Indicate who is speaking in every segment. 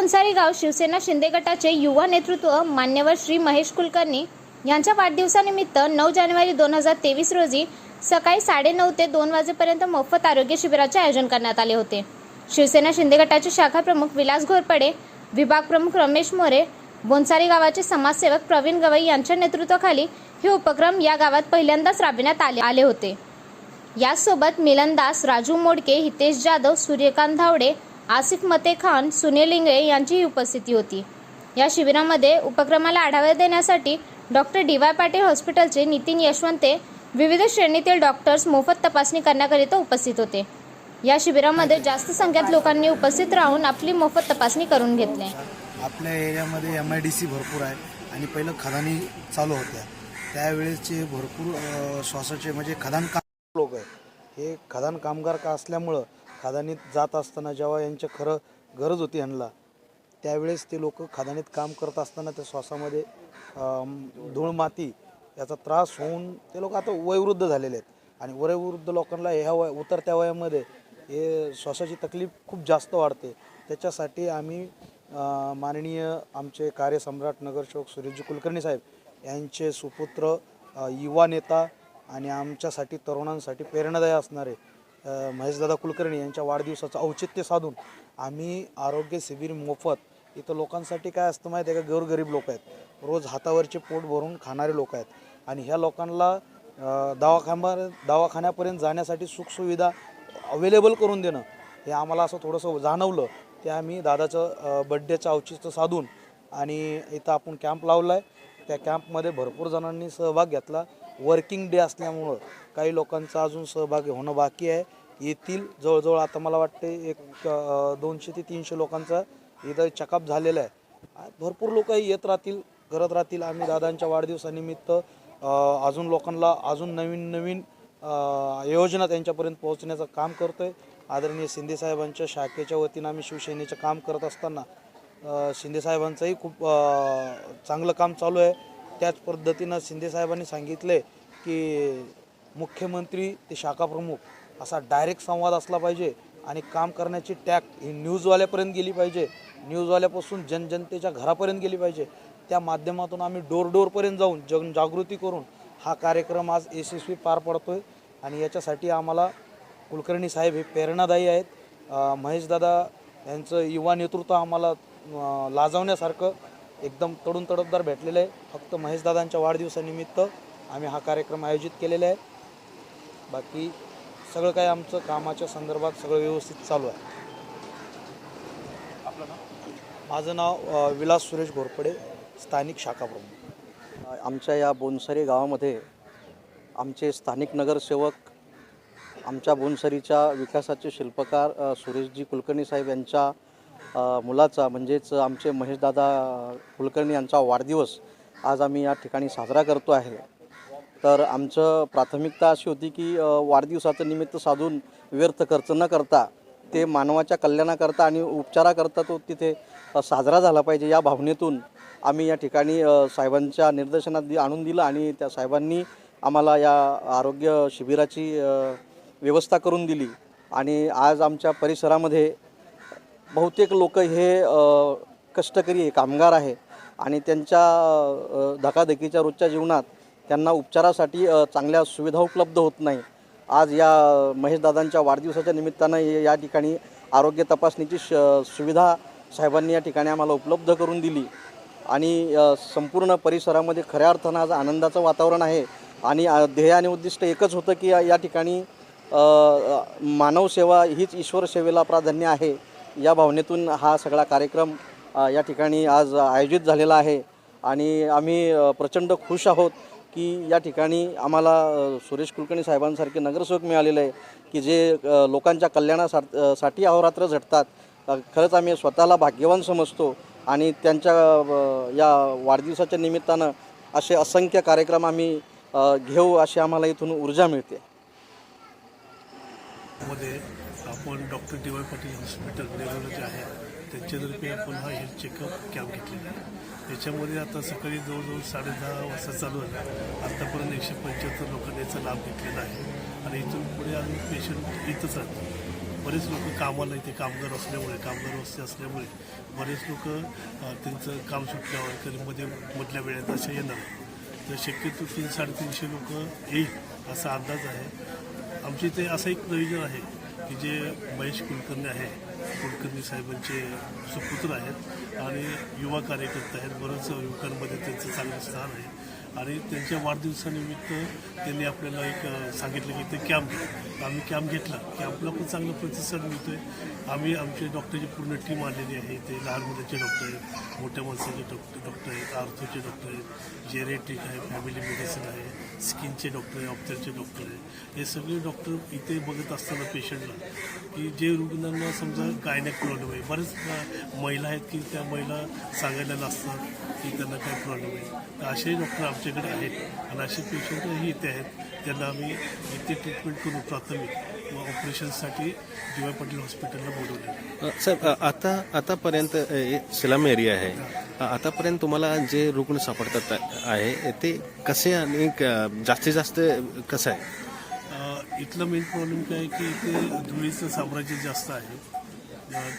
Speaker 1: बोन्सारी गाव शिवसेना शिंदे गटाचे युवा नेतृत्व मान्यवर श्री महेश कुलकर्णी यांच्या वाढदिवसानिमित्त नऊ जानेवारी दोन हजार तेवीस रोजी सकाळी साडेनऊ ते दोन वाजेपर्यंत मोफत आरोग्य शिबिराचे आयोजन करण्यात आले होते. शिवसेना शिंदे गटाचे शाखा प्रमुख विलास घोरपडे विभाग प्रमुख रमेश मोरे बोन्सारी गावाचे समाजसेवक प्रवीण गवई यांच्या नेतृत्वाखाली हे उपक्रम या गावात पहिल्यांदाच राबविण्यात आले आले होते. याचसोबत मिलनदास राजू मोडके हितेश जाधव सूर्यकांत धावडे आसिफ मते खान सुनील इंगळे यांचीही उपस्थिती होती. या शिबिरामध्ये उपक्रमाला आढावा देण्यासाठी डॉक्टर डी वाय पाटील हॉस्पिटलचे नितीन यशवंते विविध श्रेणीतील डॉक्टर्स मोफत तपासणी करण्याकरिता उपस्थित होते. या शिबिरामध्ये जास्त संख्येत लोकांनी उपस्थित राहून आपली मोफत तपासणी करून घेतली.
Speaker 2: आपल्या एरियामध्ये एम आय डी सी भरपूर आहे आणि पहिलं खदानी चालू होत्या. त्यावेळेसचे भरपूर श्वासाचे म्हणजे खदान काम लोक आहेत. हे खदान कामगार का असल्यामुळं खादानीत जात असताना जेव्हा यांच्या खरं गरज होती यांना त्यावेळेस ते लोक खादानीत काम करत असताना त्या श्वासामध्ये धूळ माती याचा त्रास होऊन ते लोक आता वयवृद्ध झालेले आहेत. आणि वयवृद्ध लोकांना ह्या वय उतरत्या वयामध्ये हे श्वासाची तकलीफ खूप जास्त वाढते. त्याच्यासाठी आम्ही माननीय आमचे कार्यसम्राट नगरसेवक सुरेशजी कुलकर्णी साहेब यांचे सुपुत्र युवा नेता आणि आमच्यासाठी तरुणांसाठी प्रेरणादायी असणारे महेशदादा कुलकर्णी यांच्या वाढदिवसाचं औचित्य साधून आम्ही आरोग्य शिबिर मोफत इथं लोकांसाठी काय असतं माहिती आहे का? गोरगरीब लोक आहेत. रोज हातावरचे पोट भरून खाणारे लोक आहेत. आणि ह्या लोकांना दवाखान्या दवाखान्यापर्यंत जाण्यासाठी सुखसुविधा अवेलेबल करून देणं हे आम्हाला असं थोडंसं जाणवलं. ते आम्ही दादाचं बड्डेचं औचित्य साधून आणि इथं आपण कॅम्प लावला आहे त्या कॅम्पमध्ये भरपूर जणांनी सहभाग घेतला. वर्किंग डे असल्यामुळं काही लोकांचा अजून सहभागी होणं बाकी आहे. येथील जवळजवळ आता मला वाटते एक दोनशे ते तीनशे लोकांचा इथं चेकअप झालेला आहे. भरपूर लोक येत राहतील करत राहतील. आम्ही दादांच्या वाढदिवसानिमित्त अजून लोकांना अजून नवीन नवीन योजना त्यांच्यापर्यंत पोहोचण्याचं काम करतो आहे आदरणीय शिंदेसाहेबांच्या शाखेच्या वतीनं आम्ही शिवसेनेचं काम करत असताना शिंदेसाहेबांचंही खूप चांगलं काम चालू आहे. त्याच पद्धतीनं शिंदेसाहेबांनी सांगितलं आहे की मुख्यमंत्री ते शाखा प्रमुख असा डायरेक्ट संवाद असला पाहिजे आणि काम करण्याची टॅक ही न्यूजवाल्यापर्यंत गेली पाहिजे. न्यूजवाल्यापासून जनजनतेच्या घरापर्यंत गेली पाहिजे. त्या माध्यमातून आम्ही डोर डोरपर्यंत जाऊन जन जागृती करून हा कार्यक्रम आज यशस्वी पार पडतो आहे आणि याच्यासाठी आम्हाला कुलकर्णी साहेब हे प्रेरणादायी आहेत. महेशदादा यांचं युवा नेतृत्व आम्हाला लाजवण्यासारखं एकदम तडून तडपदार भेटलेलं आहे फक्त महेशदादांच्या वाढदिवसानिमित्त आम्ही हा कार्यक्रम आयोजित केलेला आहे. बाकी सगळं काही आमचं कामाच्या संदर्भात सगळं व्यवस्थित चालू आहे. माझं नाव विलास सुरेश घोरपडे स्थानिक शाखा प्रमुख.
Speaker 3: आमच्या या बोनसरी गावामध्ये आमचे स्थानिक नगरसेवक आमच्या बोनसरीच्या विकासाचे शिल्पकार सुरेशजी कुलकर्णी साहेब यांच्या मुलाचा म्हणजेच आमचे महेशदादा कुलकर्णी यांचा वाढदिवस आज आम्ही या ठिकाणी साजरा करतो आहे. तर आमचं प्राथमिकता अशी होती की वाढदिवसाचं निमित्त साधून व्यर्थ खर्च न करता ते मानवाच्या कल्याणाकरता आणि उपचाराकरता तो तिथे साजरा झाला पाहिजे या भावनेतून आम्ही या ठिकाणी साहेबांच्या निर्देशनात दि आणून दिलं आणि त्या साहेबांनी आम्हाला या आरोग्य शिबिराची व्यवस्था करून दिली. आणि आज आमच्या परिसरामध्ये बहुतेक लोक हे कष्टकरी आहे कामगार आहे आणि त्यांच्या धकाधकीच्या रोजच्या जीवनात त्यांना उपचारासाठी चांगल्या सुविधा उपलब्ध होत नाही. आज या महेशदादांच्या वाढदिवसाच्या निमित्तानं या ठिकाणी आरोग्य तपासणीची श सुविधा साहेबांनी या ठिकाणी आम्हाला उपलब्ध करून दिली. आणि संपूर्ण परिसरामध्ये खऱ्या अर्थानं आज आनंदाचं वातावरण आहे आणि ध्येय आणि उद्दिष्ट एकच होतं की या ठिकाणी मानवसेवा हीच ईश्वरसेवेला प्राधान्य आहे. या भावनेतून हा सगळा कार्यक्रम या ठिकाणी आज आयोजित झालेला आहे. आणि आम्ही प्रचंड खुश आहोत की या ठिकाणी आम्हाला सुरेश कुलकर्णी साहेबांसारखे नगरसेवक मिळालेले आहे की जे लोकांच्या कल्याणासा साठी अहोरात्र झटतात. खरंच आम्ही स्वतःला भाग्यवान समजतो आणि त्यांच्या या वाढदिवसाच्या निमित्तानं असे असंख्य कार्यक्रम आम्ही घेऊ अशी आम्हाला इथून ऊर्जा मिळते.
Speaker 4: मध्ये आपण doctor D Y Patil hospital Neral जे आहे. त्यांच्यातर्फे आपण हा हेल्थ चेकअप कॅम्प घेतलेला आहे. याच्यामध्ये आता सकाळी जवळजवळ साडे दहा वाजता चालू आहे. आतापर्यंत एकशे पंच्याहत्तर लोकांनी याचा लाभ घेतलेला आहे. आणि इथून पुढे अजून पेशंट येतच राहतील बरेच लोक कामाला इथे कामगार असल्यामुळे कामगार वस्ती असल्यामुळे बरेच लोक त्यांचं काम सुटल्यावर कधी मध्ये मधल्या वेळेत असे येणार तर शक्यतो तीन साडेतीनशे लोक येईल असा अंदाज आहे. आमच्या इथे असं एक प्रयोजन आहे. की जे महेश कुलकर्णी आहे कुलकर्णी साहेबांचे सुपुत्र आहेत आणि युवा कार्यकर्ते आहेत. बरंच युवकांमध्ये त्यांचं चांगलं स्थान आहे. आणि त्यांच्या वाढदिवसानिमित्त त्यांनी आपल्याला एक सांगितलं की ते कॅम्प आम्ही कॅम्प घेतला. कॅम्पला पण चांगला प्रतिसाद मिळतोय. आम्ही आमचे डॉक्टरची पूर्ण टीम आलेली आहे ते लहान मुलाचे डॉक्टर आहेत मोठ्या माणसाचे डॉक्टर डॉक्टर आहेत आर्थोचे डॉक्टर आहेत जेरेटिक आहे फॅमिली मेडिसिन आहे स्किनचे डॉक्टर आहे ऑप्चरचे डॉक्टर आहे. हे सगळे डॉक्टर इथे बघत असताना पेशंटला की जे रुग्णांना समजा गायनेक प्रॉब्लेम आहे. बरेच महिला आहेत की त्या महिला सांगायला नसतात की त्यांना काय प्रॉब्लेम आहे? तर असे डॉक्टर आमच्याकडे आहेत आणि असे पेशंटही इथे आहेत. त्यांना आम्ही इथे ट्रीटमेंट करू प्राथमिक व ऑपरेशनसाठी वाय पाटील हॉस्पिटलला बोलवले
Speaker 5: सर आता आतापर्यंत स्लम एरिया आहे. आतापर्यंत तुम्हाला जे रुग्ण सापडतात आहे ते कसे आणि जास्तीत जास्त कसं आहे?
Speaker 4: इथलं मेन प्रॉब्लेम काय की इथे धुळीचं साम्राज्य जास्त आहे.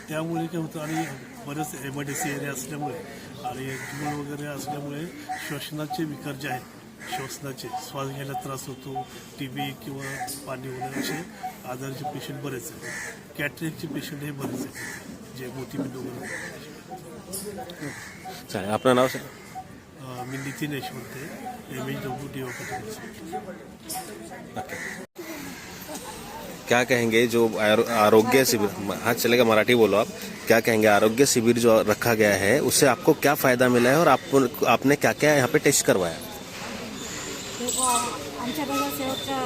Speaker 4: त्यामुळे काय होतं आणि बरेच एमआयडीसी एरिया असल्यामुळे आणि धूळ वगैरे असल्यामुळे श्वसनाचे विकार जे आहेत श्वसनाचे श्वास घ्यायला त्रास होतो टी बी किंवा पाणी होणे असे आजारचे पेशंट बरेच आहेत. कॅटरेकचे पेशंट हे बरेच आहेत. जे मोतीबिंदू वगैरे.
Speaker 5: आपलं नाव सर
Speaker 4: मी Nitin Yashwante M H W D hospital
Speaker 5: क्या कहेंगे जो आरोग्य शिविर हाँ। चलेगा मराठी बोलो आप। क्या कहेंगे? आरोग्य शिविर जो रखा गया है उससे आपको क्या फ़ायदा मिला है और आप आपने क्या क्या यहाँ पे टेस्ट करवाया?
Speaker 6: देखो आमच्या बघा सेवकच्या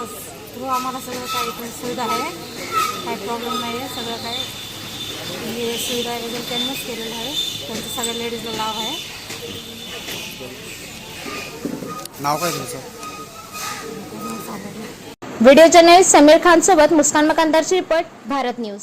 Speaker 6: थ्रू आम्हाला सगळं काही इथे सुविधा आहे. काही प्रॉब्लेम नाही आहे सगळं काय हे सुविधा वगैरे त्यांनीच केलेलं आहे त्यांचं सगळ्या लेडीजला लाभ आहे.
Speaker 2: नाव काय तुमचं?
Speaker 1: व्हिडिओ जर्नलिस्ट समीर खान सोबत मुस्कान मकानदारची रिपोर्ट भारत न्यूज.